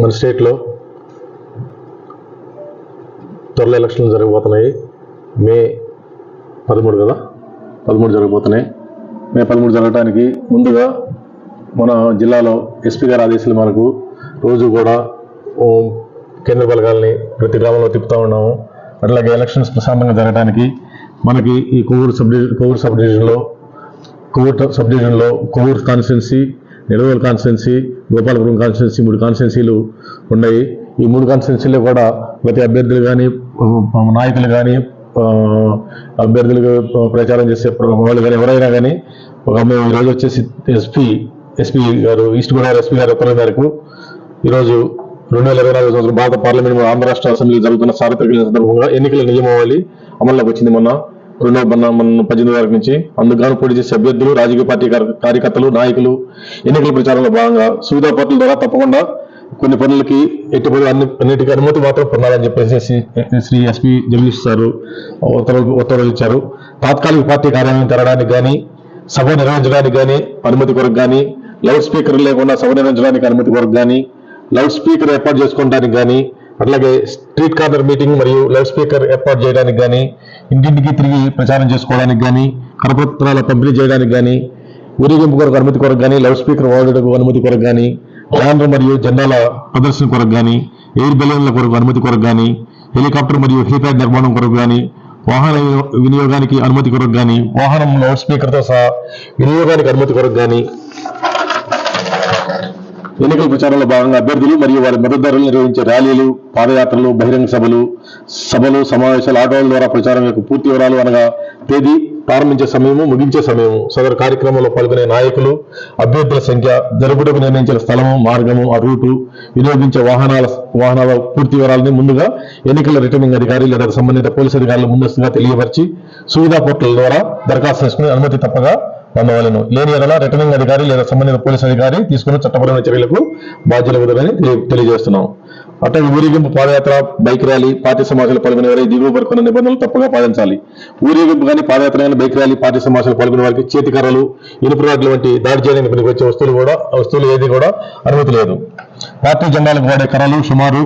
మన స్టేట్లో త్వరలో ఎలక్షన్లు జరగబోతున్నాయి. మే పదమూడు కదా? పదమూడు జరగబోతున్నాయి. మే పదమూడు జరగడానికి ముందుగా మన జిల్లాలో ఎస్పీ గారి ఆదేశాలు మనకు రోజు కూడా కేంద్ర బలగాల్ని ప్రతి గ్రామంలో తిప్పుతూ ఉన్నాము. అట్లాగే ఎలక్షన్స్ ప్రశాంతంగా జరగడానికి మనకి ఈ Kovur sub division Kovvur sub డివిజన్లో కోవూరు సబ్ డివిజన్లో Kovvur constituency Nidadavolu constituency Gopalapuram constituency మూడు కాన్స్టిట్యున్సీలు ఉన్నాయి. ఈ మూడు కాన్స్టిట్యున్సీలో కూడా ప్రతి అభ్యర్థులు కానీ నాయకులు కానీ అభ్యర్థులకు ప్రచారం చేసే వాళ్ళు కానీ ఎవరైనా కానీ ఒక మేము ఈరోజు వచ్చేసి ఎస్పీ ఎస్పీ గారు ఈస్ట్ గోదావరి ఎస్పీ గారు ఉత్తర్వు మేరకు ఈరోజు రెండు వేల ఇరవై నాలుగు సంవత్సరం భారత పార్లమెంట్ ఆంధ్ర రాష్ట్ర అసెంబ్లీ జరుగుతున్న సార్వత్రిక ఎన్నికల సందర్భంగా ఎన్నికల నియమావళి అమల్లోకి వచ్చింది మొన్న. రెండో పద్దెనిమిది వరకు నుంచి అందుకు పోటీ చేసే అభ్యర్థులు రాజకీయ పార్టీ కార్యకర్తలు నాయకులు ఎన్నికల ప్రచారంలో భాగంగా సువిధా పార్టీల ద్వారా తప్పకుండా కొన్ని పనులకి ఎట్టి పనులు అన్ని అన్నిటికీ అనుమతి మాత్రం పొందాలని చెప్పేసి శ్రీ ఎస్పీ జగదీష్ సారు ఉత్తర్వులు ఉత్తర్వులు ఇచ్చారు. తాత్కాలిక పార్టీ కార్యాలయం తెరడానికి కానీ సభ నిర్వహించడానికి కానీ అనుమతి కొరకు కానీ లౌడ్ స్పీకర్ లేకుండా సభ నిర్వహించడానికి అనుమతి కొరకు కానీ లౌడ్ స్పీకర్ ఏర్పాటు చేసుకోవడానికి కానీ అట్లాగే స్ట్రీట్ కార్నర్ మీటింగ్ మరియు లౌడ్ స్పీకర్ ఏర్పాటు చేయడానికి కానీ ఇంటింటికి తిరిగి ప్రచారం చేసుకోవడానికి కానీ కరపత్రాల పంపిణీ చేయడానికి కానీ ఊరేగింపు కొరకు అనుమతి కొరకు కానీ లౌడ్ స్పీకర్ వాడటకు అనుమతి కొరకు కానీ బ్యానర్ మరియు జెండాల ప్రదర్శన కొరకు కానీ ఎయిర్ బెలూన్ల కొరకు అనుమతి కొరకు కానీ హెలికాప్టర్ మరియు హెలిప్యాడ్ నిర్మాణం కొరకు కానీ వాహన వినియోగానికి అనుమతి కొరకు కానీ వాహనం లౌడ్ స్పీకర్తో సహా వినియోగానికి అనుమతి కొరకు కానీ ఎన్నికల ప్రచారంలో భాగంగా అభ్యర్థులు మరియు వారి మద్దతుదారులు నిర్వహించే ర్యాలీలు పాదయాత్రలు బహిరంగ సభలు సభలు సమావేశాలు ఆటోల ద్వారా ప్రచారం యొక్క పూర్తి వివరాలు అనగా తేదీ ప్రారంభించే సమయము ముగించే సమయము సదరు కార్యక్రమంలో పాల్గొనే నాయకులు అభ్యర్థుల సంఖ్య జరుపుటకు నిర్ణయించిన స్థలము మార్గము ఆ రూటు వినియోగించే వాహనాల వాహనాల పూర్తి వివరాలని ముందుగా ఎన్నికల రిటర్నింగ్ అధికారి లేదా సంబంధిత పోలీసు అధికారులు ముందస్తుగా తెలియపరిచి సువిధా పోర్టల్ ద్వారా దరఖాస్తు చేసుకుని అనుమతి తప్పగా పొందవలను లేని ఎడల రిటర్నింగ్ అధికారి లేదా సంబంధిత పోలీస్ అధికారి తీసుకున్న చట్టపరమైన చర్యలకు బాధ్యులు అవుతారని తెలియ- తెలియజేస్తున్నాం. అట్లా ఊరేగింపు పాదయాత్ర బైక్ ర్యాలీ పార్టీ సమావేశాలు పాల్గొనే వారి దిగువ పేర్కొన్న నిబంధనలు తప్పగా పాటించాలి. ఊరేగింపు కానీ పాదయాత్ర కానీ బైక్ ర్యాలీ పార్టీ సమావేశాలు పాల్గొనే వారికి చేతి కర్రలు ఇనుపు రాడ్లు వంటి దాడి చేయడానికి పనికి వచ్చే వస్తువులు కూడా వస్తువులు ఏది కూడా అనుమతి లేదు. పార్టీ జెండాలకు వాడే కర్రలు సుమారు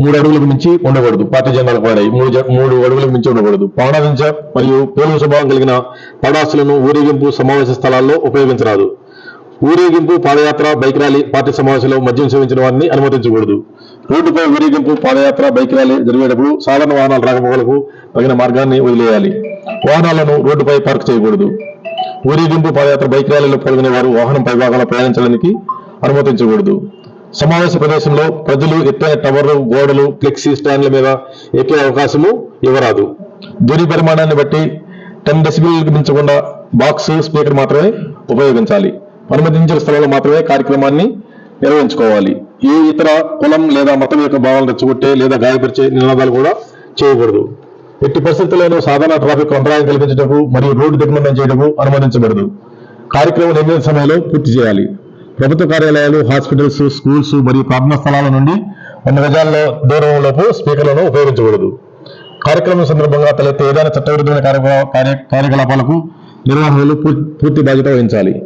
మూడు అడుగులకు మించి ఉండకూడదు. పార్టీ జెండాలు పడాయి మూడు జ- మూడు అడుగులకు మించి ఉండకూడదు. పవనాదించ మరియు పూర్వ స్వభావం కలిగిన పడాసులను ఊరేగింపు సమావేశ స్థలాల్లో ఉపయోగించరాదు. ఊరేగింపు పాదయాత్ర బైక్ ర్యాలీ పార్టీ సమావేశంలో మద్యం సేవించిన వారిని అనుమతించకూడదు. రోడ్డుపై ఊరేగింపు పాదయాత్ర బైక్ ర్యాలీ జరిగేటప్పుడు సాధారణ వాహనాలు రాకపోకలకు తగిన మార్గాన్ని వదిలేయాలి. వాహనాలను రోడ్డుపై పార్క్ చేయకూడదు. ఊరేగింపు పాదయాత్ర బైక్ ర్యాలీలో పాల్గొనే వారు వాహనం పైభాగంలో ప్రయాణించడానికి అనుమతించకూడదు. సమావేశ ప్రదేశంలో ప్రజలు ఎత్తైన టవర్లు గోడలు ఫ్లెక్సీ స్టాండ్ల మీద ఎక్కే అవకాశము ఇవ్వరాదు. ధ్వని పరిమాణాన్ని బట్టి టెన్ డెసిబిల్కి మించకుండా బాక్స్ స్పీకర్ మాత్రమే ఉపయోగించాలి. అనుమతించిన స్థలంలో మాత్రమే కార్యక్రమాన్ని నిర్వహించుకోవాలి. ఏ ఇతర కులం లేదా మతం యొక్క భావాలను రెచ్చగొట్టే లేదా గాయపరిచే నినాదాలు కూడా చేయకూడదు. ఎట్టి పరిస్థితుల్లోనూ సాధారణ ట్రాఫిక్ అంతరాయం కల్పించటకు మరియు రోడ్డు దిగ్బంధం చేయటకు అనుమతించబడదు. కార్యక్రమం నిర్ణయించిన సమయంలో పూర్తి చేయాలి. ప్రభుత్వ కార్యాలయాలు హాస్పిటల్స్ స్కూల్స్ మరియు ప్రార్థనా స్థలాల నుండి వంద గజాల దూరంలోపు స్పీకర్లను ఉపయోగించకూడదు. కార్యక్రమం సందర్భంగా తలెత్తే ఏదైనా చట్టవిరుద్ధమైన కార్యకలా- కార్య- కార్యకలాపాలకు నిర్వహణలు పూర్తి బాధ్యత వహించాలి.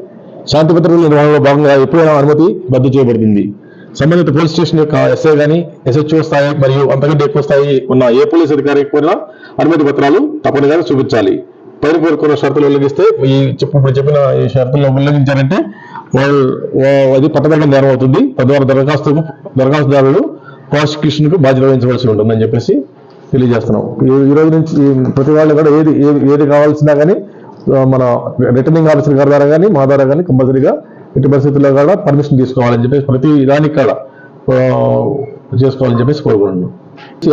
శాంతి భద్రతల నిర్వహణలో భాగంగా ఎప్పుడైనా అనుమతి రద్దు చేయబడుతుంది. సంబంధిత పోలీస్ స్టేషన్ యొక్క ఎస్ఐ కానీ ఎస్హెచ్ఓ స్థాయి మరియు అంతకంటే ఎక్కువ స్థాయి ఉన్న ఏ పోలీస్ అధికారి కూడా అనుమతి పత్రాలు తప్పనిసరిగా చూపించాలి. పైన పేర్కొన్న షరతులు ఉల్లంఘిస్తే ఈ చెప్పు ఇప్పుడు చెప్పిన ఈ షరతులను ఉల్లంఘించారంటే వాళ్ళు అది పట్టదగ్గ నేరం అవుతుంది. తద్వారా దరఖాస్తు దరఖాస్తుదారులు ప్రాసిక్యూషన్కు బాధ్యత వహించవలసి ఉంటుందని చెప్పేసి తెలియజేస్తున్నాం. ఈ- రోజు నుంచి ప్రతి వాళ్ళు కూడా ఏది ఏది ఏది కావాల్సినా కానీ మన రిటర్నింగ్ ఆఫీసర్ గారి ద్వారా కానీ మా ద్వారా కానీ కంపల్సరీగా ఎట్టి పరిస్థితుల్లో కూడా పర్మిషన్ తీసుకోవాలని చెప్పేసి ప్రతి దానికి కూడా చేసుకోవాలని చెప్పేసి కోరుకుంటున్నాం.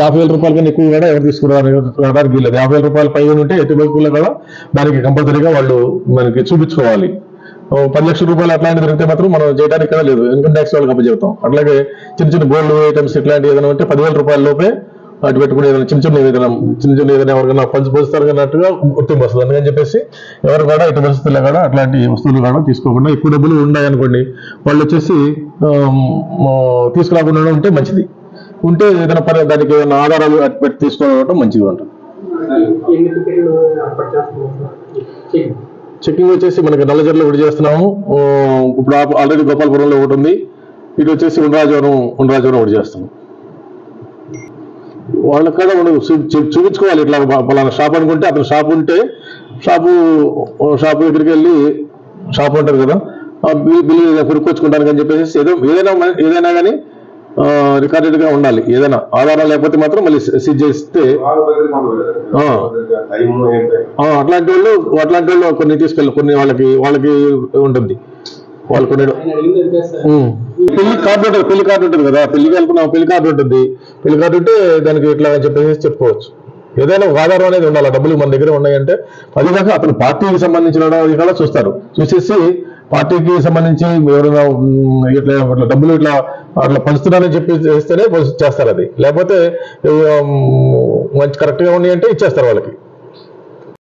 యాభై వేల రూపాయల కన్నా ఎక్కువ కూడా ఎవరు తీసుకురావడానికి లేదు యాభై వేల రూపాయల పై ఉంటే ఎట్టి పరిస్థితుల్లో కూడా దానికి కంపల్సరీగా వాళ్ళు మనకి చూపించుకోవాలి. పది లక్షల రూపాయలు అట్లాంటి దొరికితే మాత్రం మనం చేయడానికి కదా లేదు. ఇన్కమ్ ట్యాక్స్ వాళ్ళకి అప్పచెప్తాం అట్లాగే చిన్న చిన్న గోల్డ్ ఐటమ్స్ ఇట్లాంటివి ఏదైనా ఉంటే పదివేల రూపాయల లోపే అటు పెట్టుకుని ఏదైనా చిన్న చిన్న ఏదైనా చిన్న చిన్న ఏదైనా ఎవరికైనా పంచి పోస్తారు అన్నట్టుగా గుర్తింపు వస్తుంది. అందుకని చెప్పేసి ఎవరు కూడా ఇటు పరిస్థితుల్లో కూడా అట్లాంటి వస్తువులు కూడా తీసుకోకుండా ఎక్కువ డబ్బులు ఉన్నాయనుకోండి వాళ్ళు వచ్చేసి తీసుకురాకుండా ఉంటే మంచిది. ఉంటే ఏదైనా పని దానికి ఏదైనా ఆధారాలు అటు పెట్టి తీసుకోవడం మంచిది ఉంటుంది చెక్కింగ్ వచ్చేసి మనకి నల్లజర్లో ఒకటి చేస్తున్నాము. ఇప్పుడు ఆల్రెడీ గోపాలపురంలో ఒకటి ఉంది. ఇటు వచ్చేసి ఉండరాజవరం ఉండరాజవరం ఒకటి చేస్తున్నాం. వాళ్ళ కాడ మనం చూపించుకోవాలి. ఇట్లా పలానా షాప్ అనుకుంటే అతను షాప్ ఉంటే షాపు షాపు దగ్గరికి వెళ్ళి షాప్ ఉంటారు కదా. బిల్ బిల్లు కొనుక్కొచ్చుకుంటానికి అని చెప్పేసి ఏదో ఏదైనా ఏదైనా కానీ రికార్డెడ్గా ఉండాలి ఏదైనా ఆధారం లేకపోతే మాత్రం మళ్ళీ సీజ్ చేస్తే అట్లాంటి వాళ్ళు అట్లాంటి వాళ్ళు కొన్ని తీసుకెళ్ళి కొన్ని వాళ్ళకి వాళ్ళకి ఉంటుంది. వాళ్ళు కొన్ని ఆయన అడిగింది అదే సార్ ఉమ్. పెళ్ళి కార్డు ఉంటుంది పెళ్ళి కార్డు ఉంటుంది కదా పెళ్ళికి వెళ్తున్నాం పెళ్ళి కార్డు ఉంటుంది. పెళ్ళి కార్డు ఉంటే దానికి ఇట్లా అని చెప్పేసి చెప్పుకోవచ్చు. ఏదైనా ఒక ఆధారం అనేది ఉండాలి డబ్బులు మన దగ్గర ఉన్నాయంటే అది కాక అతను పార్టీకి సంబంధించిన కూడా చూస్తారు. చూసేసి పార్టీకి సంబంధించి ఎవరైనా ఇట్లా ఇట్లా డబ్బులు ఇట్లా అట్లా పంచుతున్నారని చెప్పి చేస్తేనే చేస్తారు అది. లేకపోతే మంచి కరెక్ట్గా ఉన్నాయి అంటే ఇచ్చేస్తారు వాళ్ళకి.